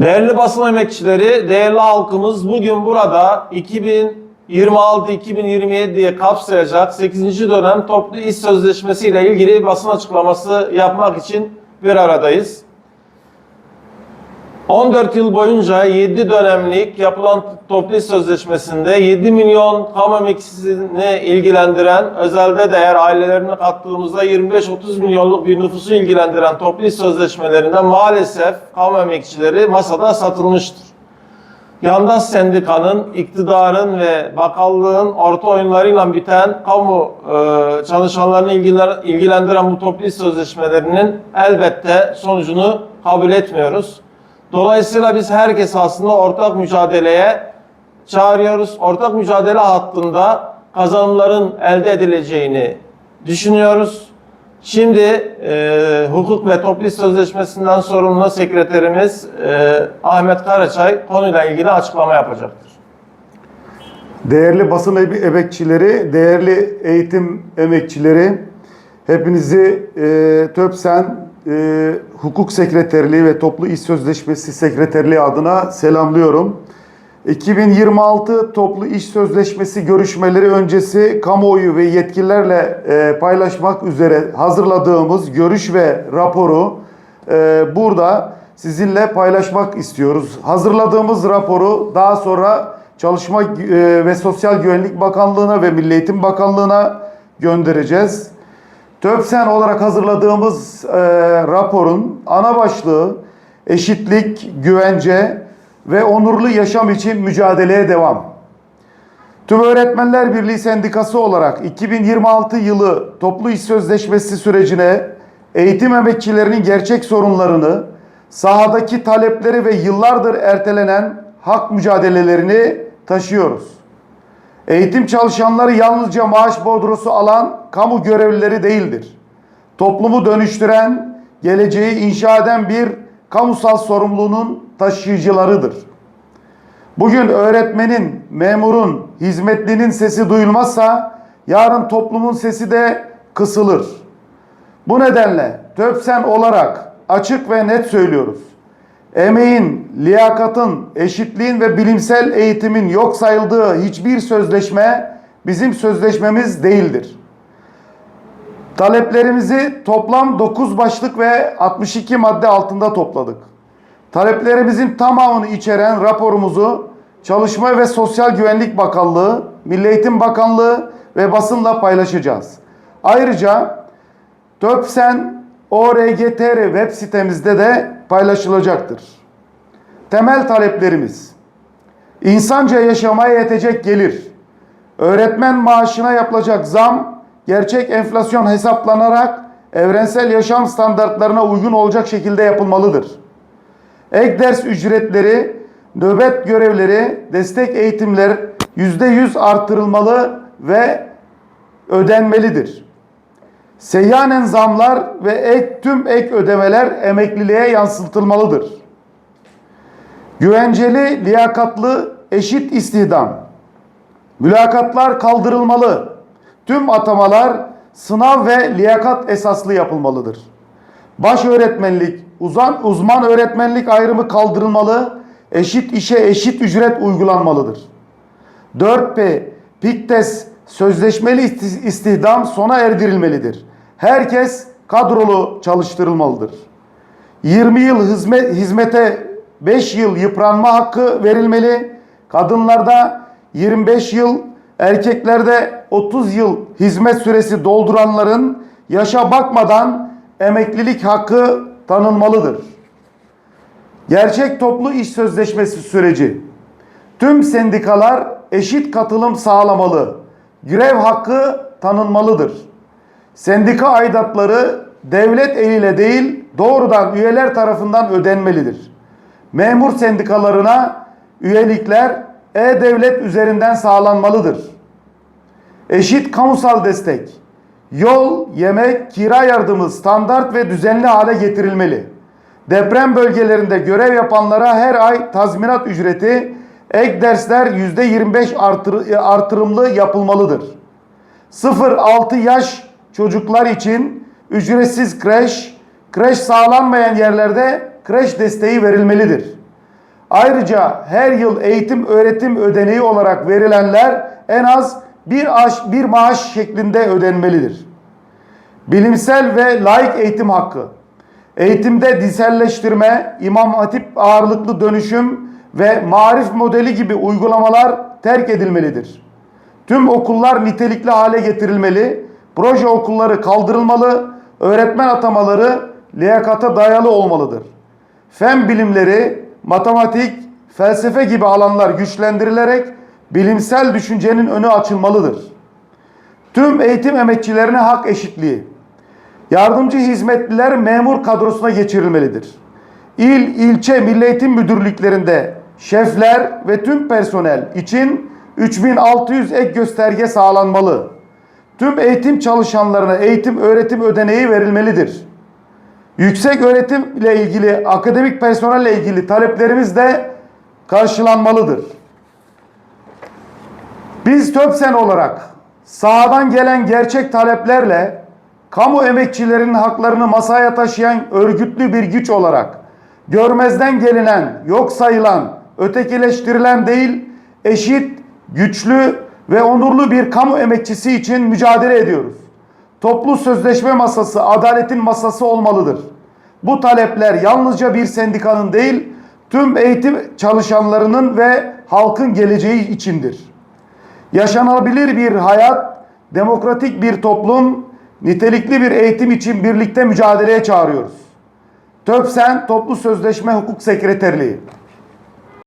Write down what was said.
Değerli basın emekçileri, değerli halkımız bugün burada 2026-2027'ye kapsayacak 8. dönem toplu iş sözleşmesi ile ilgili basın açıklaması yapmak için bir aradayız. 14 yıl boyunca 7 dönemlik yapılan toplu sözleşmesinde 7 milyon kamu emekçisini ilgilendiren, özelde değer ailelerini kattığımızda 25-30 milyonluk bir nüfusu ilgilendiren toplu sözleşmelerinde maalesef kamu emekçileri masada satılmıştır. Yandaş sendikanın, iktidarın ve bakallığın orta oyunlarıyla biten kamu e, çalışanlarını ilgilendiren bu toplu sözleşmelerinin elbette sonucunu kabul etmiyoruz. Dolayısıyla biz herkes aslında ortak mücadeleye çağırıyoruz. Ortak mücadele hattında kazanımların elde edileceğini düşünüyoruz. Şimdi e, hukuk ve toplu sözleşmesinden sorumlu sekreterimiz e, Ahmet Karaçay konuyla ilgili açıklama yapacaktır. Değerli basın emekçileri, değerli eğitim emekçileri, hepinizi e, TÖPSEN e, Hukuk Sekreterliği ve Toplu İş Sözleşmesi Sekreterliği adına selamlıyorum. 2026 Toplu İş Sözleşmesi görüşmeleri öncesi kamuoyu ve yetkililerle e, paylaşmak üzere hazırladığımız görüş ve raporu e, burada sizinle paylaşmak istiyoruz. Hazırladığımız raporu daha sonra Çalışma e, ve Sosyal Güvenlik Bakanlığı'na ve Milli Eğitim Bakanlığı'na göndereceğiz. TÖPSEN olarak hazırladığımız e, raporun ana başlığı eşitlik, güvence ve onurlu yaşam için mücadeleye devam. Tüm Öğretmenler Birliği Sendikası olarak 2026 yılı toplu iş sözleşmesi sürecine eğitim emekçilerinin gerçek sorunlarını, sahadaki talepleri ve yıllardır ertelenen hak mücadelelerini taşıyoruz. Eğitim çalışanları yalnızca maaş bordrosu alan kamu görevlileri değildir. Toplumu dönüştüren, geleceği inşa eden bir kamusal sorumluluğunun taşıyıcılarıdır. Bugün öğretmenin, memurun, hizmetlinin sesi duyulmazsa yarın toplumun sesi de kısılır. Bu nedenle TÖPSEN olarak açık ve net söylüyoruz. Emeğin, liyakatın, eşitliğin ve bilimsel eğitimin yok sayıldığı hiçbir sözleşme bizim sözleşmemiz değildir. Taleplerimizi toplam 9 başlık ve 62 madde altında topladık. Taleplerimizin tamamını içeren raporumuzu Çalışma ve Sosyal Güvenlik Bakanlığı, Milli Eğitim Bakanlığı ve basınla paylaşacağız. Ayrıca TÖPSEN ORGTR web sitemizde de paylaşılacaktır. Temel taleplerimiz İnsanca yaşamaya yetecek gelir, öğretmen maaşına yapılacak zam, gerçek enflasyon hesaplanarak evrensel yaşam standartlarına uygun olacak şekilde yapılmalıdır. Ek ders ücretleri, nöbet görevleri, destek eğitimler %100 artırılmalı ve ödenmelidir. Seyyanen zamlar ve ek tüm ek ödemeler emekliliğe yansıtılmalıdır. Güvenceli, liyakatlı, eşit istihdam. Mülakatlar kaldırılmalı. Tüm atamalar sınav ve liyakat esaslı yapılmalıdır. Baş öğretmenlik, uzan, uzman öğretmenlik ayrımı kaldırılmalı. Eşit işe eşit ücret uygulanmalıdır. 4P, PİKTES sözleşmeli isti- istihdam sona erdirilmelidir. Herkes kadrolu çalıştırılmalıdır. 20 yıl hizmet, hizmete 5 yıl yıpranma hakkı verilmeli. Kadınlarda 25 yıl, erkeklerde 30 yıl hizmet süresi dolduranların yaşa bakmadan emeklilik hakkı tanınmalıdır. Gerçek toplu iş sözleşmesi süreci. Tüm sendikalar eşit katılım sağlamalı. Grev hakkı tanınmalıdır. Sendika aidatları devlet eliyle değil doğrudan üyeler tarafından ödenmelidir. Memur sendikalarına üyelikler e-devlet üzerinden sağlanmalıdır. Eşit kamusal destek. Yol, yemek, kira yardımı standart ve düzenli hale getirilmeli. Deprem bölgelerinde görev yapanlara her ay tazminat ücreti, ek dersler %25 artır, artırımlı yapılmalıdır. 0-6 yaş çocuklar için ücretsiz kreş, kreş sağlanmayan yerlerde kreş desteği verilmelidir. Ayrıca her yıl eğitim öğretim ödeneği olarak verilenler en az bir, aş, bir maaş şeklinde ödenmelidir. Bilimsel ve laik eğitim hakkı. Eğitimde diselleştirme, imam hatip ağırlıklı dönüşüm ve marif modeli gibi uygulamalar terk edilmelidir. Tüm okullar nitelikli hale getirilmeli, proje okulları kaldırılmalı, öğretmen atamaları liyakata dayalı olmalıdır. Fen bilimleri, matematik, felsefe gibi alanlar güçlendirilerek bilimsel düşüncenin önü açılmalıdır. Tüm eğitim emekçilerine hak eşitliği. Yardımcı hizmetliler memur kadrosuna geçirilmelidir. İl, ilçe, milli eğitim müdürlüklerinde şefler ve tüm personel için 3600 ek gösterge sağlanmalı. Tüm eğitim çalışanlarına eğitim öğretim ödeneği verilmelidir. Yüksek öğretim ile ilgili, akademik personelle ilgili taleplerimiz de karşılanmalıdır. Biz TÖPSEN olarak sahadan gelen gerçek taleplerle kamu emekçilerinin haklarını masaya taşıyan örgütlü bir güç olarak görmezden gelinen, yok sayılan, ötekileştirilen değil, eşit, güçlü ve onurlu bir kamu emekçisi için mücadele ediyoruz. Toplu sözleşme masası adaletin masası olmalıdır. Bu talepler yalnızca bir sendikanın değil, tüm eğitim çalışanlarının ve halkın geleceği içindir. Yaşanabilir bir hayat, demokratik bir toplum, nitelikli bir eğitim için birlikte mücadeleye çağırıyoruz. TÖPSEN Toplu Sözleşme Hukuk Sekreterliği